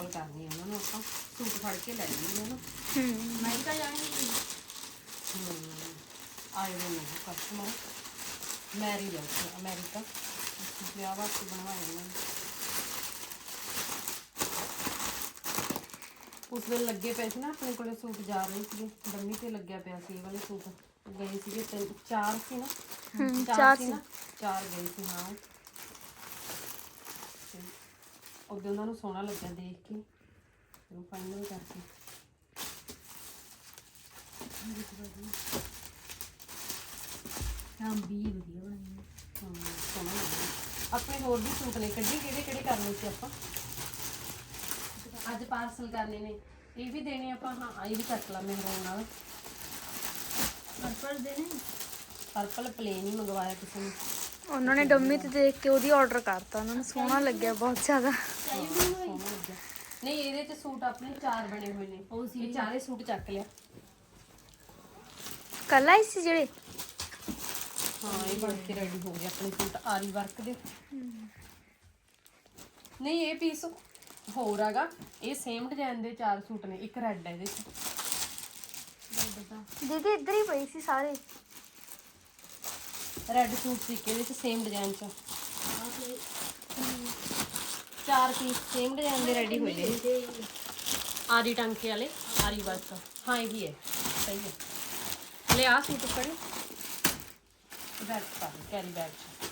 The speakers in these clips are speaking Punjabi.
ਕਾਲ ਕਰਨੀ ਆ ਉਹਨਾਂ ਨੂੰ ਆਪਾਂ ਸੂਟ ਫੜ ਕੇ ਲੈ ਜਾਵਾਂਗੇ ਨਾ ਹੂੰ ਮੈਂ ਤਾਂ ਜਾਣੀ ਹਮ, ਆਏ ਹੋਏ ਨੇ ਕਸਟਮਰ ਮੈਰਿਜ ਹੈ ਉੱਥੇ ਅਮਰੀਕਾ ਵਿਆਹ ਵਾਸਤੇ ਬਣਵਾਏ ਉਹਨਾਂ ਨੇ ਉਸ ਵੇਲੇ ਲੱਗੇ ਪਏ ਸੀ ਨਾ ਆਪਣੇ ਕੋਲੇ ਸੂਟ ਜਾ ਰਹੇ ਸੀਗੇ ਡੰਮੀ ਤੇ ਲੱਗਿਆ ਪਿਆ ਸੀ ਇਹ ਵਾਲੇ ਸੂਟ ਗਏ ਸੀਗੇ ਤਿੰਨ ਚਾਰ ਸੀ ਨਾ ਹੂੰ, ਚਾਰ ਸੀ ਨਾ ਚਾਰ ਗਏ ਸੀ ਹਾਂ ਤੇ ਉਦੋਂ ਉਹਨਾਂ ਨੂੰ ਸੋਹਣਾ ਲੱਗਿਆ ਦੇਖ ਕੇ। ਫਿਰ ਉਹ ਫਾਈਨਲ ਕਰਕੇ। ਹਾਂ ਵੀ ਵਧੀਆ ਬਣੀ ਹਾਂ, ਸੋਹਣਾ ਲੱਗਿਆ। ਆਪਣੇ ਹੋਰ ਵੀ ਸੂਟ ਨੇ। ਕੱਢੀ ਕਿਹੜੇ ਕਿਹੜੇ ਕਰਨੇ ਸੀ ਆਪਾਂ? ਅੱਜ ਪਾਰਸਲ ਕਰਨੇ ਨੇ। ਇਹ ਵੀ ਦੇਣੇ ਆਪਾਂ। ਹਾਂ ਇਹ ਵੀ ਕੱਟ ਲਾ ਮਹਿਰੂਨ ਨਾਲ। ਪਰਪਲ ਦੇ ਨੇ? ਪਰਪਲ ਪਲੇਨ ਹੀ ਮੰਗਵਾਇਆ ਕਿਸੇ ਨੇ। ਉਹਨਾਂ ਨੇ ਡੰਮੀ ਤੇ ਦੇਖ ਕੇ ਉਹਦੀ ਆਰਡਰ ਕਰਤਾ। ਉਹਨਾਂ ਨੂੰ ਸੋਹਣਾ ਲੱਗਿਆ ਬਹੁਤ ਜ਼ਿਆਦਾ। ਨਹੀਂ ਇਹਦੇ ਚ ਸੂਟ ਆਪਣੇ ਚਾਰ ਬਣੇ ਹੋਏ ਨੇ। ਉਹ ਸੀ। ਇਹ ਚਾਰੇ ਸੂਟ ਚੱਕ ਲਿਆ। ਕੱਲ ਆਈ ਸੀ ਜਿਹੜੇ? ਹਾਂ ਇਹ ਬਣ ਕੇ ਰੈਡੀ ਹੋ ਗਿਆ ਆਪਣੇ ਸੂਟ ਆਰੀ ਵਰਕ ਦੇ। ਨਹੀਂ ਇਹ ਪੀਸ ਹੋਰ ਹੈਗਾ। ਇਹ ਸੇਮ ਡਿਜ਼ਾਈਨ ਦੇ ਚਾਰ ਸੂਟ ਨੇ ਇੱਕ ਰੈੱਡ ਹੈ ਇਹਦੇ ਚ। ਦੀਦੀ ਇੱਧਰ ਹੀ ਪਈ ਸੀ ਸਾਰੇ। ਰੈੱਡ ਸੂਟ ਸੀ ਇਹਦੇ ਚ ਸੇਮ ਡਿਜ਼ਾਈਨ ਚ? ਚਾਰ ਪੀਸ ਸੇਮ ਡਿਜ਼ਾਈਨ ਦੇ ਰੈਡੀ ਹੋਏ ਨੇ। ਆਰੀ ਟਾਂਕੇ ਵਾਲੇ ਆਰੀ ਵਰਕ ਹਾਂ ਇਹ ਹੀ। ਹੈ ਸਹੀ ਹੈ। ਲੈ ਆ ਸੂਟ ਫੜੇ ਬੈਗ ਪਾ ਕੈਰੀ ਬੈਗ ਚ।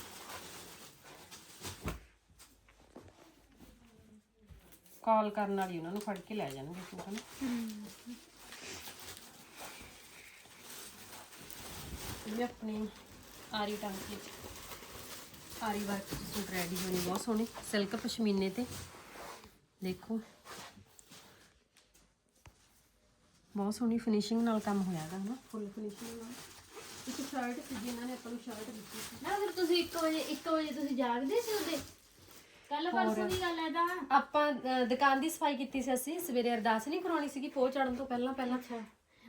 ਕਾਲ ਕਰਨ ਵਾਲੀ ਉਹਨਾਂ ਨੂੰ ਫੜ ਕੇ ਲੈ ਜਾਣਗੇ ਸੂਟ ਨਾ ਇਹ ਆਪਣੀ ਆਰੀ ਟਾਂਕੇ ਚ। ਆਰੀ ਵਰਕ ਚ ਸੂਟ ਰੈਡੀ ਨੇ ਬਹੁਤ ਸੋਹਣੇ। ਸਿਲਕ ਪਸ਼ਮੀਨੇ ਤੇ। ਦੇਖੋ। ਬਹੁਤ ਸੋਹਣੀ ਫਿਨਿਸ਼ਿੰਗ ਨਾਲ ਕੰਮ ਹੋਇਆ ਹੈਗਾ ਹਨਾ? ਫੁੱਲ ਫਿਨਿਸ਼ਿੰਗ ਨਾਲ। ਇੱਕ ਸ਼ਰਟ ਸੀ ਜਿਨ੍ਹਾਂ ਨੇ ਆਪਾਂ ਨੂੰ ਸ਼ਰਟ ਦਿੱਤੀ ਸੀ। ਨਾ ਫਿਰ ਤੁਸੀਂ 1 ਵਜੇ 1 ਵਜੇ ਤੁਸੀਂ ਜਾਗਦੇ ਸੀ ਉਹਦੇ ਕੱਲ ਪਰਸੋਂ ਦੀ ਗੱਲ ਹੈ ਤਾਂ। ਆਪਾਂ ਦੁਕਾਨ ਦੀ ਸਫ਼ਾਈ ਕੀਤੀ ਸੀ ਅਸੀਂ। ਸਵੇਰੇ ਅਰਦਾਸ ਨਹੀਂ ਕਰਾਉਣੀ ਸੀਗੀ ਪੋਹ ਚੜਨ ਤੋਂ ਪਹਿਲਾਂ ਪਹਿਲਾਂ।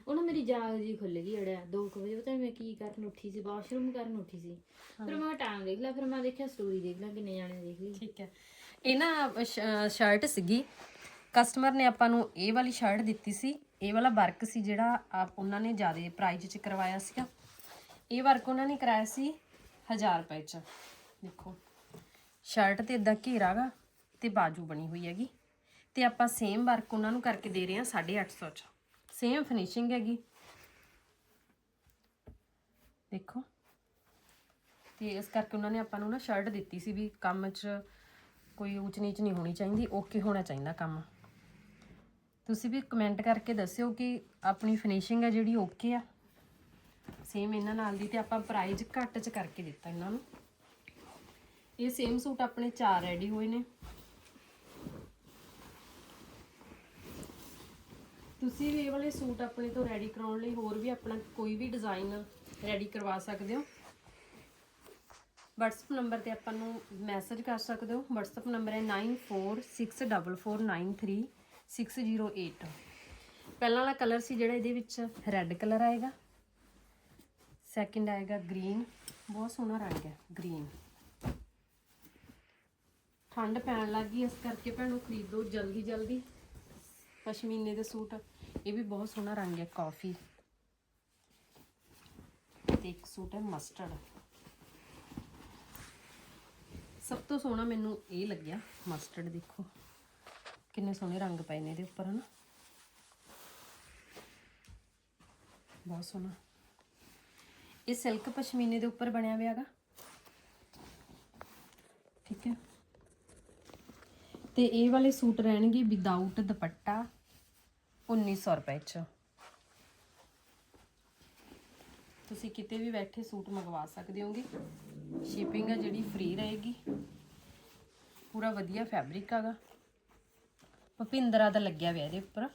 ਉਹਨੂੰ ਮੇਰੀ ਜਾਗ ਜੀ ਖੁੱਲ ਗਈ ਅੜਿਆ 2 ਵਜੇ ਪਤਾ ਨੀ ਮੈਂ ਕੀ ਕਰਨ ਉੱਠੀ ਸੀ ਵਾਸ਼ਰੂਮ ਕਰਨ ਉੱਠੀ ਸੀ। ਫਿਰ ਮੈਂ ਟਾਈਮ ਦੇਖ ਲਿਆ ਫਿਰ ਮੈਂ ਦੇਖਿਆ ਸਟੋਰੀ ਦੇਖ ਲਿਆ ਕਿੰਨੇ ਜਾਣੇ ਦੇਖ ਲਈ। ਠੀਕ ਹੈ। ਇਹ ਨਾ ਸ਼ਰਟ ਸੀਗੀ। ਕਸਟਮਰ ਨੇ ਆਪਾਂ ਨੂੰ ਇਹ ਵਾਲੀ ਸ਼ਰਟ ਦਿੱਤੀ ਸੀ। ਇਹ ਵਾਲਾ ਵਰਕ ਸੀ ਜਿਹੜਾ ਆਪ ਉਹਨਾਂ ਨੇ ਜ਼ਿਆਦਾ ਪ੍ਰਾਈਸ 'ਚ ਕਰਵਾਇਆ ਸੀਗਾ। ਇਹ ਵਰਕ ਉਹਨਾਂ ਨੇ ਕਰਾਇਆ ਸੀ 1000 ਰੁਪਏ 'ਚ। ਦੇਖੋ ਸ਼ਰਟ ਤੇ ਇਦਾਂ ਘੇਰਾਗਾ ਤੇ ਬਾਜੂ ਬਣੀ ਹੋਈ ਹੈਗੀ। ਤੇ ਆਪਾਂ ਸੇਮ ਵਰਕ ਉਹਨਾਂ ਨੂੰ ਕਰਕੇ ਦੇ ਰਹੇ ਹਾਂ 850 'ਚ। ਸੇਮ ਫਿਨਿਸ਼ਿੰਗ ਹੈਗੀ। ਦੇਖੋ। ਤੇ ਇਸ ਕਰਕੇ ਉਹਨਾਂ ਨੇ ਆਪਾਂ ਨੂੰ ਨਾ ਸ਼ਰਟ ਦਿੱਤੀ ਸੀ ਵੀ ਕੰਮ 'ਚ ਕੋਈ ਊਚ ਨੀਚ ਨਹੀਂ ਹੋਣੀ ਚਾਹੀਦੀ ਓਕੇ ਹੋਣਾ ਚਾਹੀਦਾ ਕੰਮ। ਤੁਸੀਂ ਵੀ ਕਮੈਂਟ ਕਰਕੇ ਦੱਸਿਓ ਕਿ ਆਪਣੀ ਫਿਨਿਸ਼ਿੰਗ ਹੈ ਜਿਹੜੀ ਓਕੇ ਆ। ਸੇਮ ਇਹਨਾਂ ਨਾਲ ਦੀ ਤੇ ਆਪਾਂ ਪ੍ਰਾਈਜ਼ ਘੱਟ 'ਚ ਕਰਕੇ ਦਿੱਤਾ ਇਹਨਾਂ ਨੂੰ। ਇਹ ਸੇਮ ਸੂਟ ਆਪਣੇ ਚਾਰ ਰੈਡੀ ਹੋਏ ਨੇ। ਤੁਸੀਂ ਵੀ ਇਹ ਵਾਲੇ ਸੂਟ ਆਪਣੇ ਤੋਂ ਰੈਡੀ ਕਰਾਉਣ ਲਈ ਹੋਰ ਵੀ ਆਪਣਾ ਕੋਈ ਵੀ ਡਿਜ਼ਾਈਨ ਰੈਡੀ ਕਰਵਾ ਸਕਦੇ ਹੋ। WhatsApp ਨੰਬਰ ਤੇ ਆਪਾਂ ਨੂੰ ਮੈਸੇਜ ਕਰ ਸਕਦੇ ਹੋ। WhatsApp ਨੰਬਰ ਹੈ 9464493608 ਪਹਿਲਾਂ ਵਾਲਾ ਕਲਰ ਸੀ ਜਿਹੜਾ ਇਹਦੇ ਵਿੱਚ ਰੈੱਡ ਕਲਰ ਆਏਗਾ। ਸੈਕਿੰਡ ਆਏਗਾ ਗ੍ਰੀਨ ਬਹੁਤ ਸੋਹਣਾ ਰੰਗ ਹੈ ਗ੍ਰੀਨ ਠੰਡ ਪੈਣ ਲੱਗੀ ਇਸ ਕਰਕੇ ਭੈਣੋ ਖਰੀਦੋ ਜਲਦੀ ਜਲਦੀ ਪਸ਼ਮੀਨੇ ਦੇ ਸੂਟ। ਇਹ ਵੀ ਬਹੁਤ ਸੋਹਣਾ ਰੰਗ ਹੈ ਕਾਫੀ ਤੇ ਇੱਕ ਸੂਟ ਹੈ ਮਸਟਰਡ ਸਭ ਤੋਂ ਸੋਹਣਾ ਮੈਨੂੰ ਇਹ ਲੱਗਿਆ ਮਸਟਰਡ ਦੇਖੋ। ਕਿੰਨੇ ਸੋਹਣੇ ਰੰਗ ਪਏ ਨੇ ਇਹਦੇ ਉੱਪਰ, ਹਨਾ? ਬਹੁਤ ਸੋਹਣਾ। ਇਹ ਸਿਲਕ ਪਸ਼ਮੀਨੇ ਦੇ ਉੱਪਰ ਬਣਿਆ ਹੋਇਆ ਹੈਗਾ ਠੀਕ ਹੈ ਤੇ ਇਹ ਵਾਲੇ ਸੂਟ ਰਹਿਣਗੇ ਵਿਦਆਊਟ ਦੁਪੱਟਾ 1900 ਰੁਪਏ ਚ। ਤੁਸੀਂ ਕਿਤੇ ਵੀ ਬੈਠੇ ਸੂਟ ਮੰਗਵਾ ਸਕਦੇ ਹੋਗੇ। ਸ਼ਿਪਿੰਗ ਆ ਜਿਹੜੀ ਫ੍ਰੀ ਰਹੇਗੀ। ਪੂਰਾ ਵਧੀਆ ਫੈਬਰਿਕ ਹੈਗਾ। ਭਪਿੰਦਰਾ ਦਾ ਲੱਗਿਆ ਹੋਇਆ ਇਹਦੇ ਉੱਪਰ।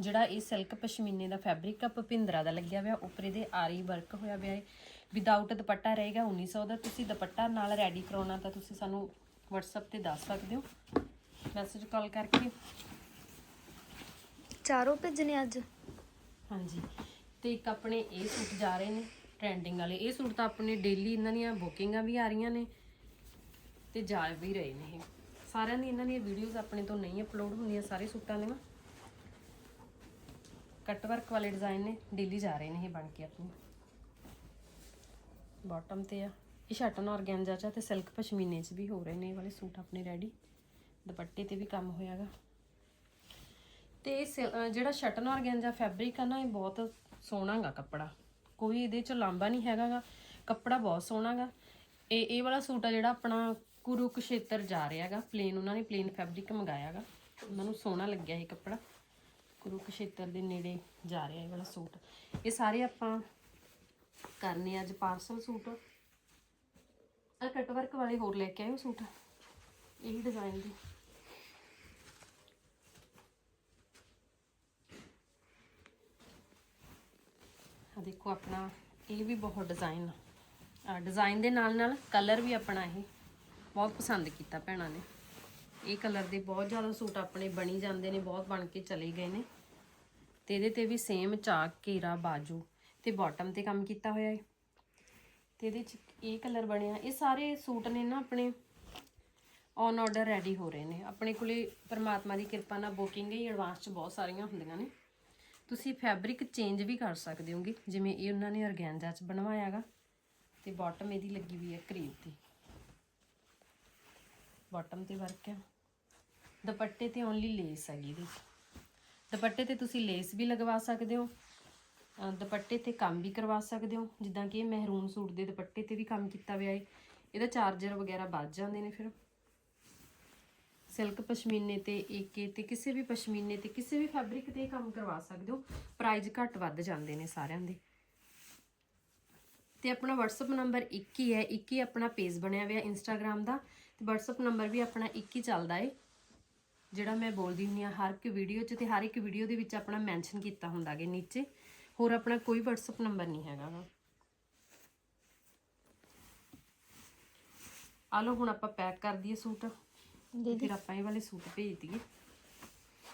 ਜਿਹੜਾ ਇਹ ਸਿਲਕ ਪਸ਼ਮੀਨੇ ਦਾ ਫੈਬਰਿਕ ਆ, ਭਪਿੰਦਰਾ ਦਾ ਲੱਗਿਆ ਹੋਇਆ। ਉੱਪਰ ਇਹਦੇ ਆਰੀ ਵਰਕ ਹੋਇਆ ਹੋਇਆ ਹੈ। ਵਿਦਆਊਟ ਦੁਪੱਟਾ ਰਹੇਗਾ 1900 ਦਾ। ਤੁਸੀਂ ਦੁਪੱਟਾ ਨਾਲ ਰੈਡੀ ਕਰਾਉਣਾ ਤਾਂ ਤੁਸੀਂ ਸਾਨੂੰ WhatsApp ਤੇ ਦੱਸ ਸਕਦੇ ਹੋ। ਮੈਸੇਜ ਕਾਲ ਕਰਕੇ। ਚਾਰੋਂ ਭੇਜਣੇ ਅੱਜ? ਹਾਂਜੀ। ਤੇ ਇੱਕ ਆਪਣੇ ਇਹ ਸੂਟ ਜਾ ਰਹੇ ਨੇ ਟ੍ਰੈਂਡਿੰਗ ਵਾਲੇ। ਇਹ ਸੂਟ ਤਾਂ ਆਪਣੇ ਡੇਲੀ ਇਹਨਾਂ ਦੀਆਂ ਬੁਕਿੰਗਾਂ ਵੀ ਆ ਰਹੀਆਂ ਨੇ ਤੇ ਜਾ ਵੀ ਰਹੇ ਨੇ ਇਹ। ਸਾਰਿਆਂ ਦੀ ਇਹਨਾਂ ਦੀਆਂ ਵੀਡੀਓਜ਼ ਆਪਣੇ ਤੋਂ ਨਹੀਂ ਅਪਲੋਡ ਹੁੰਦੀਆਂ ਸਾਰੇ ਸੂਟਾਂ ਦੀਆਂ। ਕੱਟ ਵਰਕ ਵਾਲੇ ਡਿਜ਼ਾਈਨ ਨੇ ਡੇਲੀ ਜਾ ਰਹੇ ਨੇ ਇਹ ਬਣ ਕੇ ਆਪਣੀ। ਬਾਟਮ ਤੇ ਆ। ਇਹ ਸ਼ਟਨ ਔਰਗੈਂਜਾ ਚ ਤੇ ਸਿਲਕ ਪਸ਼ਮੀਨੇ ਚ ਵੀ ਹੋ ਰਹੇ ਨੇ ਇਹ ਵਾਲੇ ਸੂਟ ਆਪਣੇ ਰੈਡੀ ਦੁਪੱਟੇ ਤੇ ਵੀ ਕੰਮ ਹੋਇਆਗਾ। ਤੇ ਇਹ ਸਿਲ- ਜਿਹੜਾ ਸ਼ਟਨ ਔਰਗੈਂਜਾ ਫੈਬਰਿਕ ਆ ਨਾ, ਇਹ ਬਹੁਤ ਸੋਹਣਾਗਾ ਕੱਪੜਾ। ਕੋਈ ਇਹਦੇ ਚ ਲਾਂਬਾ ਨਹੀਂ ਹੈਗਾਗਾ। ਕੱਪੜਾ ਬਹੁਤ ਸੋਹਣਾਗਾ। ਇਹ ਇਹ ਵਾਲਾ ਸੂਟ ਆ ਜਿਹੜਾ ਆਪਣਾ ਕੁਰੂਕਸ਼ੇਤਰ ਜਾ ਰਿਹਾ ਹੈਗਾ ਪਲੇਨ ਉਹਨਾਂ ਨੇ ਪਲੇਨ ਫੈਬਰਿਕ ਮੰਗਾਇਆਗਾ। ਉਹਨਾਂ ਨੂੰ ਸੋਹਣਾ ਲੱਗਿਆ ਇਹ ਕੱਪੜਾ। ਕੁਰੂਕਸ਼ੇਤਰ ਦੇ ਨੇੜੇ ਜਾ ਰਿਹਾ ਇਹ ਵਾਲਾ ਸੂਟ। ਇਹ ਸਾਰੇ ਆਪਾਂ ਕਰਨੇ ਅੱਜ ਪਾਰਸਲ ਸੂਟ। ਆ ਕੱਟ ਵਾਲੇ ਹੋਰ ਲੈ ਕੇ ਆਇਓ ਸੂਟ। ਇਹੀ ਡਿਜ਼ਾਈਨ ਦੇ। ਦੇਖੋ ਆਪਣਾ, ਇਹ ਵੀ ਬਹੁਤ ਡਿਜ਼ਾਈਨ ਆ। ਡਿਜ਼ਾਈਨ ਦੇ ਨਾਲ ਨਾਲ ਕਲਰ ਵੀ ਆਪਣਾ ਇਹ ਬਹੁਤ ਪਸੰਦ ਕੀਤਾ ਭੈਣਾਂ ਨੇ। ਇਹ ਕਲਰ ਦੇ ਬਹੁਤ ਜ਼ਿਆਦਾ ਸੂਟ ਆਪਣੇ ਬਣੀ ਜਾਂਦੇ ਨੇ, ਬਹੁਤ ਬਣ ਕੇ ਚਲੇ ਗਏ ਨੇ। ਤੇ ਇਹਦੇ ਤੇ ਵੀ ਸੇਮ ਚਾਕ, ਘੇਰਾ, ਬਾਜੂ ਤੇ ਬਾਟਮ ਤੇ ਕੰਮ ਕੀਤਾ ਹੋਇਆ ਹੈ ਤੇ ਇਹਦੇ ਚ ਇਹ ਕਲਰ ਬਣਿਆ। ਇਹ ਸਾਰੇ ਸੂਟ ਨੇ ਨਾ ਆਪਣੇ ਔਨ ਆਰਡਰ ਰੈਡੀ ਹੋ ਰਹੇ ਨੇ। ਆਪਣੇ ਕੋਲੇ ਪਰਮਾਤਮਾ ਦੀ ਕਿਰਪਾ ਨਾਲ ਬੁਕਿੰਗ ਹੀ ਐਡਵਾਂਸ ਚ ਬਹੁਤ ਸਾਰੀਆਂ ਹੁੰਦੀਆਂ ਨੇ। ਤੁਸੀਂ ਫੈਬਰਿਕ ਚੇਂਜ ਵੀ ਕਰ ਸਕਦੇ ਹੋਗੇ, ਜਿਵੇਂ ਇਹ ਉਹਨਾਂ ਨੇ ਔਰਗੈਂਜਾ ਚ ਬਣਵਾਇਆਗਾ ਤੇ ਬਾਟਮ ਇਹਦੀ ਲੱਗੀ ਹੋਈ ਹੈ ਕਰੀਬ ਦੀ ਬਾਟਮ ਤੇ ਵਰਕ ਹੈ। ਦੁਪੱਟੇ ਤੇ ਓਨਲੀ ਲੇਸ ਹੈਗੀ ਇਹਦੀ। ਦੁਪੱਟੇ ਤੇ ਤੁਸੀਂ ਲੇਸ ਵੀ ਲਗਵਾ ਸਕਦੇ ਹੋ ਦੁਪੱਟੇ ਤੇ ਕੰਮ ਵੀ ਕਰਵਾ ਸਕਦੇ ਹੋ, ਜਿੱਦਾਂ ਕਿ ਇਹ ਮਹਿਰੂਨ ਸੂਟ ਦੇ ਦੁਪੱਟੇ ਤੇ ਵੀ ਕੰਮ ਕੀਤਾ ਹੋਇਆ ਹੈ। ਇਹਦਾ ਚਾਰਜਰ ਵਗੈਰਾ ਵੱਜ ਜਾਂਦੇ ਨੇ ਫਿਰ। ਸਿਲਕ ਪਸ਼ਮੀਨੇ ਤੇ ਏਕੇ ਤੇ ਕਿਸੇ ਵੀ ਪਸ਼ਮੀਨੇ ਤੇ ਕਿਸੇ ਵੀ ਫੈਬਰਿਕ ਤੇ ਕੰਮ ਕਰਵਾ ਸਕਦੇ ਹੋ ਪ੍ਰਾਈਜ਼ ਘੱਟ ਵੱਧ ਜਾਂਦੇ ਨੇ ਸਾਰਿਆਂ ਦੇ। ਤੇ ਆਪਣਾ WhatsApp ਨੰਬਰ 21 ਹੈ 21 ਆਪਣਾ ਪੇਜ ਬਣਿਆ ਹੋਇਆ Instagram ਦਾ। ਤੇ WhatsApp ਨੰਬਰ ਵੀ ਆਪਣਾ 21 ਚੱਲਦਾ ਏ, ਜਿਹੜਾ ਮੈਂ ਬੋਲਦੀ ਹੁੰਦੀ ਆ ਹਰ ਇੱਕ ਵੀਡੀਓ 'ਚ ਤੇ ਹਰ ਇੱਕ ਵੀਡੀਓ ਦੇ ਵਿੱਚ ਆਪਣਾ ਮੈਂਸ਼ਨ ਕੀਤਾ ਹੁੰਦਾ ਗੇ ਨੀਚੇ। ਹੋਰ ਆਪਣਾ ਕੋਈ WhatsApp ਨੰਬਰ ਨਹੀਂ ਹੈਗਾ ਵਾ ਆ ਲਓ, ਹੁਣ ਆਪਾਂ ਪੈਕ ਕਰ ਦਈਏ ਸੂਟ। ਤੇ ਫਿਰ ਆਪਾਂ ਇਹ ਵਾਲੇ ਸੂਟ ਭੇਜ ਦਈਏ।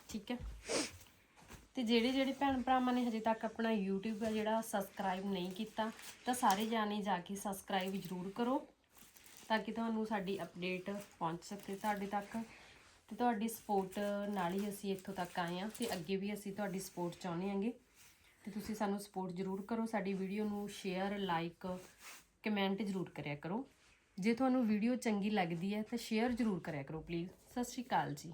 ਠੀਕ ਹੈ? ਤੇ ਜਿਹੜੇ ਜਿਹੜੇ ਭੈਣ ਭਰਾਵਾਂ ਨੇ ਹਜੇ ਤੱਕ ਆਪਣਾ YouTube ਆ ਜਿਹੜਾ ਸਬਸਕ੍ਰਾਈਬ ਨਹੀਂ ਕੀਤਾ ਤਾਂ ਸਾਰੇ ਜਾਣੇ ਜਾ ਕੇ ਸਬਸਕ੍ਰਾਈਬ ਜ਼ਰੂਰ ਕਰੋ ਤਾਂ ਕਿ ਤੁਹਾਨੂੰ ਸਾਡੀ ਅਪਡੇਟ ਪਹੁੰਚ ਸਕੇ ਤੁਹਾਡੇ ਤੱਕ। ਤੇ ਤੁਹਾਡੀ ਸਪੋਰਟ ਨਾਲ ਹੀ ਅਸੀਂ ਇੱਥੋਂ ਤੱਕ ਆਏ ਹਾਂ ਤੇ ਅੱਗੇ ਵੀ ਅਸੀਂ ਤੁਹਾਡੀ ਸਪੋਰਟ ਚਾਹੁੰਦੇ ਹਾਂਗੇ। ਤੇ ਤੁਸੀਂ ਸਾਨੂੰ ਸਪੋਰਟ ਜ਼ਰੂਰ ਕਰੋ ਸਾਡੀ ਵੀਡੀਓ ਨੂੰ ਸ਼ੇਅਰ ਲਾਈਕ ਕਮੈਂਟ ਜ਼ਰੂਰ ਕਰਿਆ ਕਰੋ। ਜੇ ਤੁਹਾਨੂੰ ਵੀਡੀਓ ਚੰਗੀ ਲੱਗਦੀ ਹੈ ਤਾਂ ਸ਼ੇਅਰ ਜ਼ਰੂਰ ਕਰਿਆ ਕਰੋ ਪਲੀਜ਼ ਸਤਿ ਸ਼੍ਰੀ ਅਕਾਲ ਜੀ।